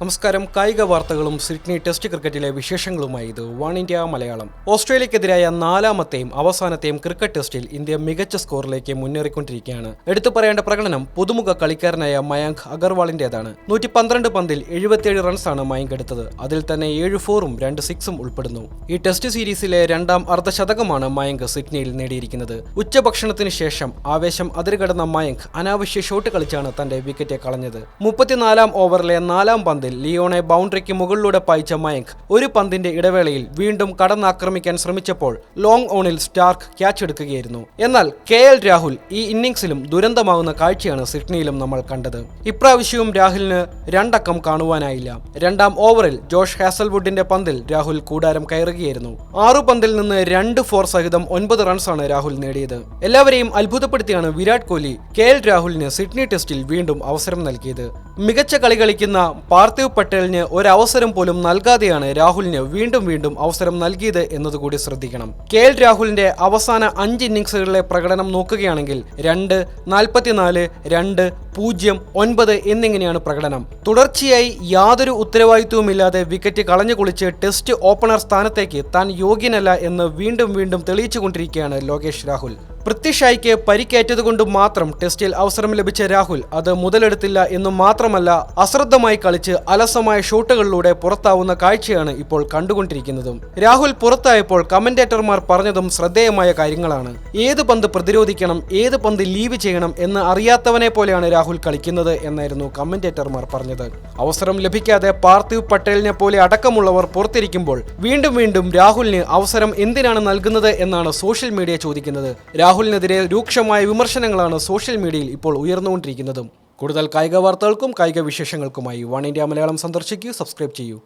നമസ്കാരം. കായിക വാർത്തകളും സിഡ്നി ടെസ്റ്റ് ക്രിക്കറ്റിലെ വിശേഷങ്ങളുമായി ഇത് വൺ ഇന്ത്യ മലയാളം. ഓസ്ട്രേലിയക്കെതിരായ നാലാമത്തെയും അവസാനത്തെയും ക്രിക്കറ്റ് ടെസ്റ്റിൽ ഇന്ത്യ മികച്ച സ്കോറിലേക്ക് മുന്നേറിക്കൊണ്ടിരിക്കുകയാണ്. എടുത്തു പറയേണ്ട പ്രകടനം പുതുമുഖ കളിക്കാരനായ മയാങ്ക് അഗർവാളിന്റേതാണ്. നൂറ്റി പന്ത്രണ്ട് പന്തിൽ എഴുപത്തിയേഴ് റൺസാണ് മയങ്ക് എടുത്തത്. അതിൽ തന്നെ ഏഴ് ഫോറും രണ്ട് സിക്സും ഉൾപ്പെടുന്നു. ഈ ടെസ്റ്റ് സീരീസിലെ രണ്ടാം അർദ്ധശതകമാണ് മയങ്ക് സിഡ്നിയിൽ നേടിയിരിക്കുന്നത്. ഉച്ചഭക്ഷണത്തിന് ശേഷം ആവേശം അതിരുകടന്ന മയങ്ക് അനാവശ്യ ഷോട്ട് കളിച്ചാണ് തന്റെ വിക്കറ്റ് കളഞ്ഞത്. മുപ്പത്തിനാലാം ഓവറിലെ നാലാം പന്തിൽ ലിയോണെ ബൗണ്ടറിക്ക് മുകളിലൂടെ പായിച്ച മയങ്ക് ഒരു പന്തിന്റെ ഇടവേളയിൽ വീണ്ടും കടന്നാക്രമിക്കാൻ ശ്രമിച്ചപ്പോൾ ലോങ് ഓണിൽ സ്റ്റാർക്ക് ക്യാച്ച് എടുക്കുകയായിരുന്നു. എന്നാൽ കെ എൽ രാഹുൽ ഈ ഇന്നിംഗ്സിലും ദുരന്തമാകുന്ന കാഴ്ചയാണ് സിഡ്നിയിലും നമ്മൾ കണ്ടത്. ഇപ്രാവശ്യവും രാഹുലിന് രണ്ടക്കം കാണുവാനായില്ല. രണ്ടാം ഓവറിൽ ജോഷ് ഹാസൽവുഡിന്റെ പന്തിൽ രാഹുൽ കൂടാരം കയറുകയായിരുന്നു. ആറു പന്തിൽ നിന്ന് രണ്ട് ഫോർ സഹിതം ഒൻപത് റൺസാണ് രാഹുൽ നേടിയത്. എല്ലാവരെയും അത്ഭുതപ്പെടുത്തിയാണ് വിരാട് കോഹ്ലി കെ എൽ രാഹുലിന് സിഡ്നി ടെസ്റ്റിൽ വീണ്ടും അവസരം നൽകിയത്. മികച്ച കളി കളിക്കുന്ന പാർത്ഥിവ് പട്ടേലിന് ഒരവസരം പോലും നൽകാതെയാണ് രാഹുലിന് വീണ്ടും വീണ്ടും അവസരം നൽകിയത് എന്നതുകൂടി ശ്രദ്ധിക്കണം. കെ എൽ രാഹുലിന്റെ അവസാന അഞ്ച് ഇന്നിംഗ്സുകളിലെ പ്രകടനം നോക്കുകയാണെങ്കിൽ രണ്ട് നാൽപ്പത്തിനാല് രണ്ട് പൂജ്യം ഒൻപത് എന്നിങ്ങനെയാണ് പ്രകടനം. തുടർച്ചയായി യാതൊരു ഉത്തരവാദിത്വവുമില്ലാതെ വിക്കറ്റ് കളഞ്ഞു കുളിച്ച് ടെസ്റ്റ് ഓപ്പണർ സ്ഥാനത്തേക്ക് താൻ യോഗ്യനല്ല എന്ന് വീണ്ടും വീണ്ടും തെളിയിച്ചുകൊണ്ടിരിക്കുകയാണ് ലോകേഷ് രാഹുൽ. പൃഥ്വിഷായിക്ക് പരിക്കേറ്റതുകൊണ്ട് മാത്രം ടെസ്റ്റിൽ അവസരം ലഭിച്ച രാഹുൽ അത് മുതലെടുത്തില്ല എന്നു മാത്രമല്ല അശ്രദ്ധമായി കളിച്ച് അലസമായ ഷൂട്ടുകളിലൂടെ പുറത്താവുന്ന കാഴ്ചയാണ് ഇപ്പോൾ കണ്ടുകൊണ്ടിരിക്കുന്നതും. രാഹുൽ പുറത്തായപ്പോൾ കമന്റേറ്റർമാർ പറഞ്ഞതും ശ്രദ്ധേയമായ കാര്യങ്ങളാണ്. ഏത് പന്ത് പ്രതിരോധിക്കണം ഏത് പന്ത് ലീവ് ചെയ്യണം എന്ന് അറിയാത്തവനെ പോലെയാണ് രാഹുൽ കളിക്കുന്നത് എന്നായിരുന്നു കമന്റേറ്റർമാർ പറഞ്ഞത്. അവസരം ലഭിക്കാതെ പാർത്ഥിവ് പട്ടേലിനെ പോലെ അടക്കമുള്ളവർ പുറത്തിരിക്കുമ്പോൾ വീണ്ടും വീണ്ടും രാഹുലിന് അവസരം എന്തിനാണ് നൽകുന്നത് എന്നാണ് സോഷ്യൽ മീഡിയ ചോദിക്കുന്നത്. രാഹുലിനെതിരെ രൂക്ഷമായ വിമർശനങ്ങളാണ് സോഷ്യൽ മീഡിയയിൽ ഇപ്പോൾ ഉയർന്നുകൊണ്ടിരിക്കുന്നതും. കൂടുതൽ കായിക വാർത്തകൾക്കും കായിക വിശേഷങ്ങൾക്കുമായി വൺ ഇന്ത്യ മലയാളം സന്ദർശിക്കൂ സബ്സ്ക്രൈബ് ചെയ്യൂ.